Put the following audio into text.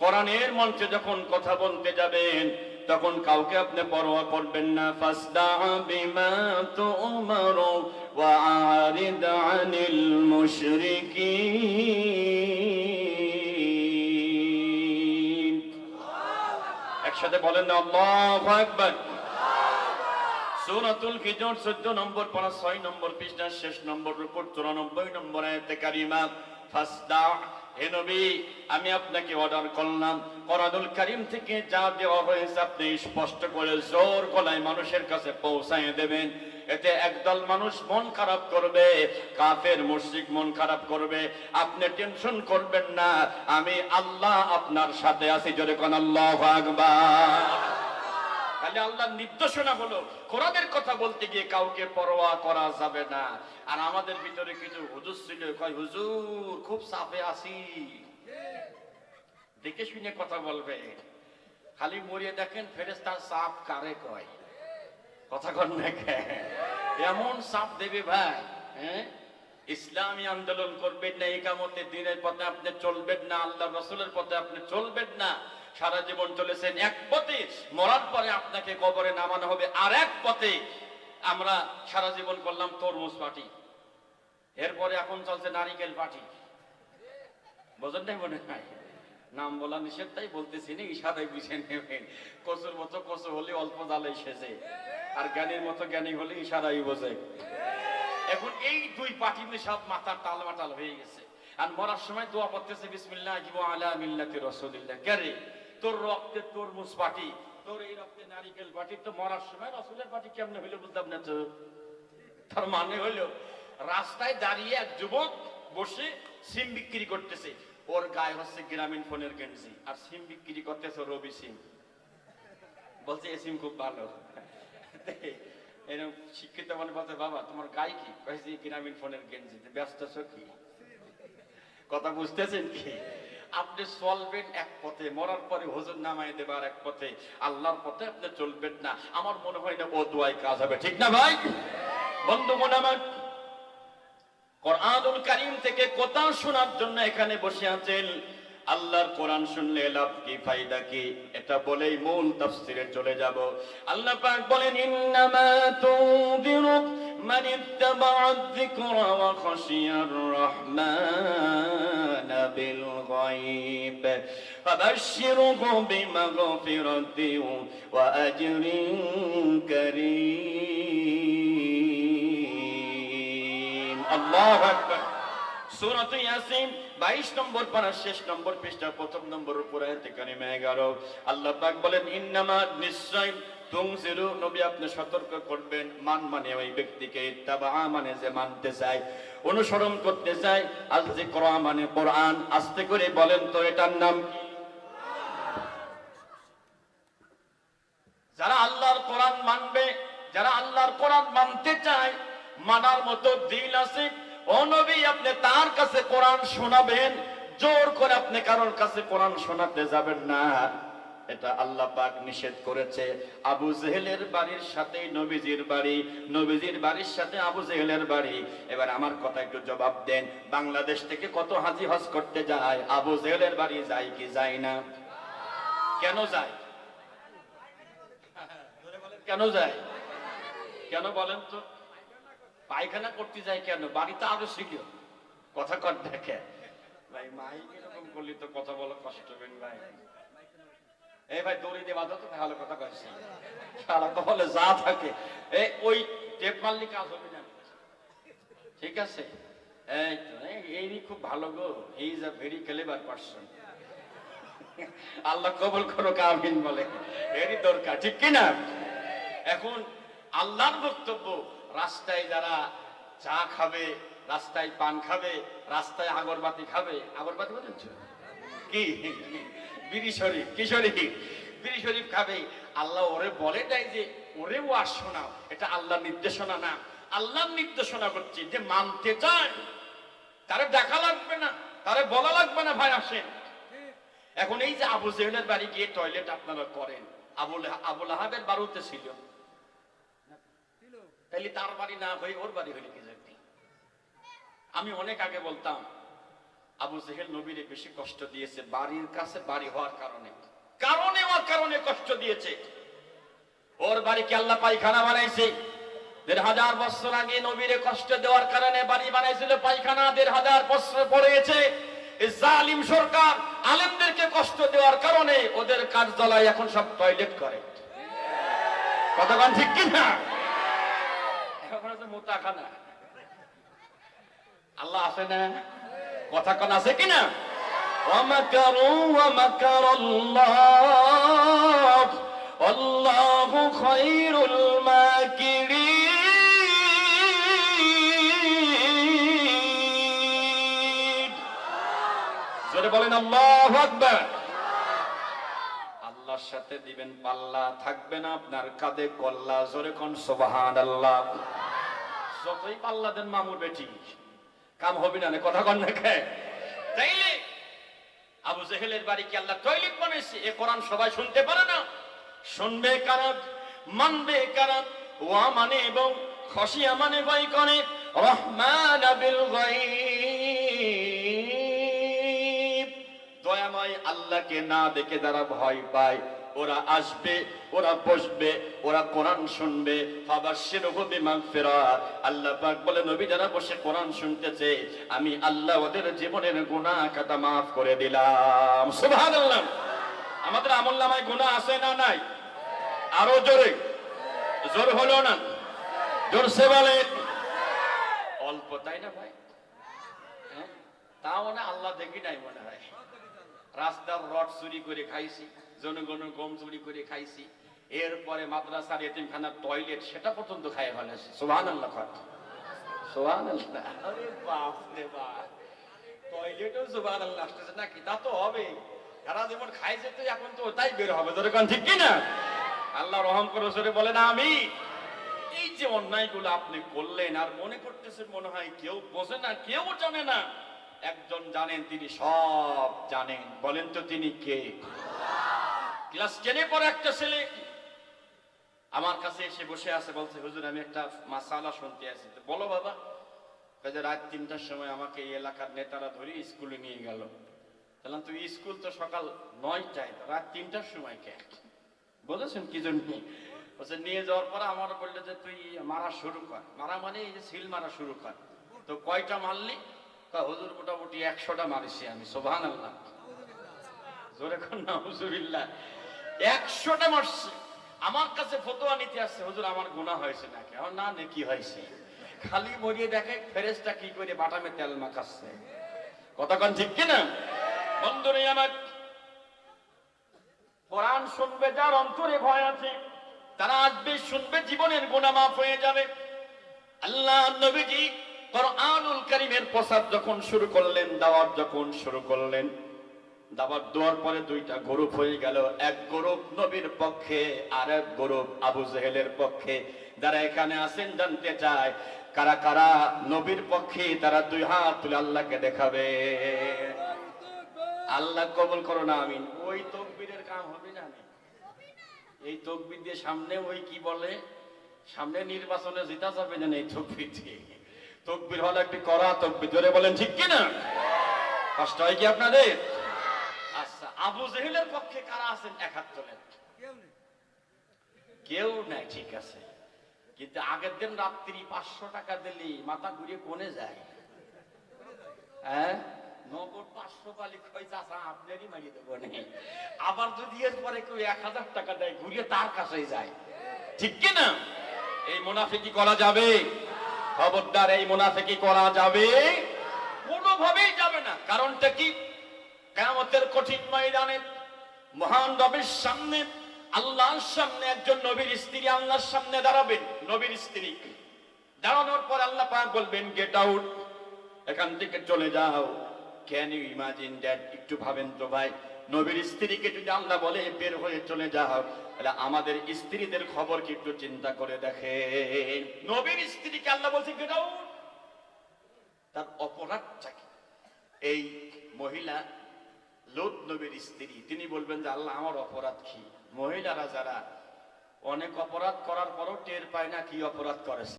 কোরআনের মঞ্চে যখন কথা বলতে যাবেন, তখন কাউকে আপনি পরোয়া করবেন না। ফাসদা বিমা তুমারু ওয়া আরিদ আনিল মুশরিকিন। একসাথে বলেন না, আল্লাহু আকবার। সূরাতুল হিজর 14 নম্বর পারা 6 নম্বর পৃষ্ঠা, শেষ নম্বর রুকুর 94 নম্বর আয়াতে কারিমা, ফাসদা হে নবী, আমি আপনাকে অর্ডার করলাম। করাদুল করিম থেকে যা দেওয়া হয়েছে আপনি স্পষ্ট করে জোর গলায় মানুষের কাছে পৌঁছাই দেবেন। এতে একদল মানুষ মন খারাপ করবে, কাফের মুশরিক মন খারাপ করবে। আপনি টেনশন করবেন না, আমি আল্লাহ আপনার সাথে আছি যদি কোন আল্লাহ আকবার। তাহলে আল্লাহর নির্দেশনা হলো কোরআনের কথা বলতে গিয়ে কাউকে পরোয়া করা যাবে না। আর আমাদের ভিতরে কিছু হুজুর ছিল, কয়, হুজুর, খুব চাপে আছি। দেখে শুনে কথা বলবে। খালি মরিয়ে দেখেন ফেরেস্তার চাপ কারে কয়? কথা কন এমন চাপ দেবে ভাই হ্যাঁ? ইসলামী আন্দোলন করবেন না, একামতের দিনের পথে আপনি চলবেন না আল্লাহ রসুলের পথে আপনি চলবেন না। সারা জীবন চলেছেন এক পথে। মরার পরে আপনাকে কবরে নামানো হবে আর এক পথে। আমরা সারা জীবন করলাম তরমুজ পার্টি এরপরে এখন চলছে নারিকেল পার্টি বোঝেন নাই মনে হয়? নাম বলা নিষেধ, তাই বলতেছি বুঝে নেবেন। কচুর মতো কচু হলে অল্প জালে আর জ্ঞানীর মতো জ্ঞানী হলে ইশারাই বোঝে। এখন এই দুই মিলে সব মাথার টাল মাটাল হয়ে গেছে। আর মরার সময় দোয়া পড়তেছে, বিসমিল্লাহ আলা মিল্লাতি রাসূলিল্লাহ। কেরে তোর রক্তে তরমুজ পার্টি তোর এই রক্তে নারিকেল পার্টি তো মরার সময় রাসূলের পার্টি কেমনে হইল বুঝলাম না তো? তার মানে হলো রাস্তায় দাঁড়িয়ে এক যুবক বসে সিম বিক্রি করতেছে। ওর গায়ে হচ্ছে গ্রামীণ ফোনের গেঞ্জি, আর সিম বিক্রি করতেছে রবি সিম। বলছে, এ সিম খুব ভালো। এরকম শিক্ষিত মানে বলছে, বাবা, তোমার গায়ে কি? গ্রামীণ ফোনের গেঞ্জি। ব্যস্ত কি? কথা বুঝতেছেন কি? আপনি চলবেন এক পথে, মরার পরে হুজুর নামায় দেবার এক পথে, আল্লাহর পথে আপনি চলবেন না। আমার মনে হয় না ও দোয়ায় কাজ হবে, ঠিক না ভাই? বন্ধু মনে আমার, কোরআনুল কারীম থেকে কথা শোনার জন্য এখানে বসে আছেন। আল্লাহর কোরআন শুনলে লাভ কি, ফায়দা কি, এটা বলেই মূল তাফসিরে চলে যাব। আল্লাহ পাক বলেন, ইন্নামা তুযিরু ওয়া খাশিয়ার রাহমান বিল গায়ব ফাবাশশিরহু বিমাগফিরাতিন ওয়া আজরিন কারীম আল্লাহু আকবার সূরাত ইয়াসিন 22 নম্বর পারা শেষ নম্বর পৃষ্ঠা প্রথম নম্বর উপর কারিমা 11 আল্লাহ পাক বলেন ইন্নামা নিশ্চয় তুমজিরু নবী আপনি সতর্ক করবেন, মান মানে ওই ব্যক্তিকে ইত্তাবা মানে যে মানতে চায়, অনুসরণ করতে চায় আজ যে কোরআন মানে কোরআন, আস্তে করে বলেন তো এটার নাম। যারা আল্লাহর কোরআন মানবে, যারা আল্লাহর কোরআন মানতে চায়, মানার মতো দিল আছে। ও নবী, আপনি তার কাছে কোরআন শোনাবেন, জোর করে আপনি কারোর কাছে কোরআন শোনাতে যাবেন না। এটা আল্লাহ পাক নিষেধ করেছে। আবু জেহেলের বাড়ির সাথে নবীজির বাড়ি, নবীজির বাড়ির সাথে আবু জেহেলের বাড়ি। এবার আমার কথা একটু জবাব দেন, বাংলাদেশ থেকে কত হাজি হজ করতে যায়, আবু জেহেলের বাড়ি যায় কি যায় না? কেন যায়? কেন যায়? কেন বলেন তো? পায়খানা করতে যায় কেন? বাড়িতে আরও ছিল কথা কর দেখে। ভাই, মাইক এরকম করলে তো কথা বলা কষ্ট হবেন ভাই। এই ভাই দড়ি দিয়ে বাঁধো ভালো কথা কয়েছি সারা বলে যা থাকে। এই ওই টেপ মারলে কাজ হবে না। ঠিক আছে? এই তো এই- খুব ভালো গো। He is a very clever person আল্লাহ কবল করো কামিন বলে। এরই দরকার, ঠিক কিনা এখন আল্লাহর বক্তব্য, রাস্তায় যারা চা খাবে, রাস্তায় পান খাবে, রাস্তায় আগরবাতি খাবে। আগরবাতি বলেন কি? বিড়ি শরীফ, কি শরীফ? বিড়ি শরীফ খাবে। আল্লাহ ওরে বলে দেয় যে, ওরে ওয়াজ শোনাও, এটা আল্লাহর নির্দেশনা না। আল্লাহর নির্দেশনা করছে যে মানতে চায়। তারে দেখা লাগবে না, তারে বলা লাগবে না, ভাই আসেন। এখন এই যে আবু জেহেলের বাড়ি গিয়ে টয়লেট আপনারা করেন আবুল আবুল আহাবের বাড়িতে ছিল। তাইলে তার বাড়ি না হয়ে ওর বাড়ি হইলে কি আমি অনেক আগে বলতাম আবু জেহেল নবীরে বেশি কষ্ট দিয়েছে, বাড়ির কাছে বাড়ি হওয়ার কারণে। কারণে ওর কারণে কষ্ট দিয়েছে। ওর বাড়িকে আল্লাহ পায়খানা বানাইছে? দেড় হাজার বছর আগে নবীরে কষ্ট দেওয়ার কারণে বাড়ি বানাইছিল পায়খানা, দেড় হাজার বছর পড়েছে জালিম সরকার আলেমদেরকে কষ্ট দেওয়ার কারণে ওদের কার্যালয় এখন সব টয়লেট করে। কতক্ষণ ঠিক কিনা মোতাখানা। আল্লাহ আছে না? কথা কোন আছে কিনা ومكروا ومكر الله والله خير الماكرين জোরে বলেন আল্লাহু আকবার আল্লাহর সাথে দিবেন পাল্লা থাকবে না আপনার কাঁধে কল্লা জোরে কোন সুবহানাল্লাহ যতই পাল্লা দেন মামুর বেটি কাম হবে না কথা কন না কে? তাইলে আবু জেহেলের বাড়ি কি আল্লাহ টয়লেট বানাইছে এ কোরআন সবাই শুনতে পারে না। শুনবে কারণ মানবে কারণ ওয়া মানে এবং খসিয়া মানে ভয় করে। রহমান বিল গায়ব। দয়াময় আল্লাহকে না দেখে যারা ভয় পায় ওরা আসবে, ওরা বসবে, ওরা কোরআন শুনবে। ফাবাশশিরহু বিমাগফিরাত আল্লাহ পাক বলে, নবী যারা বসে কোরআন শুনতেছে, আমি আল্লাহ ওদের জীবনের গুনাহ কাটা মাফ করে দিলাম। সুবহানাল্লাহ। আমাদের আমলনামায় গুনাহ আছে না নাই? আরও জোরে। জোর হলো না? জোরসে বলে। অল্প, তাই না ভাই? হ্যাঁ? তাও না আল্লাহ দেখি নাই মনে হয়। রাস্তার রড চুরি করে খাইছি। জনগণের গম চুরি করে খাইছি। এরপরে মাদ্রাসার এতিমখানার টয়লেট সেটা পর্যন্ত খাই ফেলেছি সোহান আল্লাহ সোহান আল্লাহ টয়লেটও সোহান আল্লাহ আসতেছে নাকি? তা তো হবে। যেমন খাইছে তো, এখন তো ওটাই বের হবে। ঠিক কিনা? আল্লাহ রহম করে সরে বলেন, আমি এই যে অন্যায়গুলো আপনি করলেন আর মনে করতেছেন মনে হয় কেউ বোঝে না, কেউ জানে না, একজন জানেন, তিনি সব জানেন। বলেন তো তিনি কে? ক্লাস টেনে পরে একটা ছেলে আমার কাছে এসে বসে আছে, বলছে, হুজুর, আমি একটা মাসালা শুনতে আসি। বলো বাবা রাত তিনটার সময় আমাকে এই এলাকার নেতারা ধরে স্কুলে নিয়ে গেল। বললাম তুই স্কুল তো সকাল নয়টায় রাত তিনটার সময় কে? বুঝেছেন কি জন্য? বলছে, নিয়ে যাওয়ার পরে আমার বলল যে, তুই মারা শুরু কর। মারা মানে এই যে সিল মারা শুরু কর। তো কয়টা মারলি? তা হুজুর, মোটামুটি একশোটা মারিছি আমি সোভান আল্লাহ জোরে না হুজুরিল্লাহ একশোটা মারছি আমার কাছে ফতোয়া নিতে আসছে, হুজুর, আমার গুনাহ হয়েছে নাকি? আমার, না নে কি হয়েছে। খালি মরিয়ে দেখে ফেরেশতা কি করে বাটামে তেল মাখাচ্ছে। কতক্ষণ ঠিক কিনা? বন্ধুরে আমার কোরআন শুনবে, যার অন্তরে ভয় আছে, তারা আসবে শুনবে, জীবনের গুণা মাফ হয়ে যাবে। আল্লাহ নবীজি কোরআনুল কারীমের প্রসাদ যখন শুরু করলেন, দাওয়াত যখন শুরু করলেন দাওয়াত দেওয়ার পরে দুইটা গ্রুপ হয়ে গেল। এক গ্রুপ নবীর পক্ষে আর এক গ্রুপ আবু জেহেলের পক্ষে। যারা এখানে আছেন, জানতে চায় কারা কারা নবীর পক্ষে তারা দুই হাত তুলে আল্লাহকে দেখাবে? আল্লাহ কবল করো না, আমিন। ওই তকবীরের কাম হবে না এই তকবির দিয়ে সামনে ওই কি বলে? সামনে নির্বাচনে জিতা যাবে না এই তকবির দিয়ে? তকবির হলো একটি করা তকবির। ধরে বলেন, ঠিক কিনা? কষ্ট হয় কি আপনাদের? আচ্ছা আবু জেহেলের পক্ষে কারা আছেন? এক হাত তোলেন কেউ নাই ঠিক আছে। কিন্তু আগের দিন রাত্রি পাঁচশো টাকা দিলি মাথা ঘুরিয়ে কোনে যায়? হ্যাঁ? নগদ পাঁচশো পালি খই চাষা আপনারই মারিয়ে দেবো। আবার যদি এর পরে কেউ এক হাজার টাকা দেয় ঘুরিয়ে তার কাছেই যায়। ঠিক কি না? এই মুনাফিকি করা যাবে? খবরদার এই মুনাফিকি করা যাবে? কোনোভাবেই যাবে না। কারণটা কি? কেমতের কঠিন ময়দানে, মহান রবের সামনে, আল্লাহর সামনে একজন নবীর স্ত্রী আল্লাহর সামনে দাঁড়াবেন, নবীর স্ত্রী। দাঁড়ানোর পর আল্লাহ পাক বলবেন গেট আউট এখান থেকে চলে যাও। ক্যান ইউ ইমাজিন দ্যাট একটু ভাবেন তো ভাই, নবীর স্ত্রীকে যদি আল্লাহ বলে, বের হয়ে চলে যাও, তাহলে আমাদের স্ত্রীদের খবর কি একটু চিন্তা করে দেখে নবীর স্ত্রীকে আল্লাহ বলছে গেট আউট তার অপরাধটা কি? এই মহিলা লোত নবীর স্ত্রী। তিনি বলবেন যে, আল্লাহ, আমার অপরাধ কি? মহিলারা যারা অনেক অপরাধ করার পরও টের পায় না কি অপরাধ করেছে।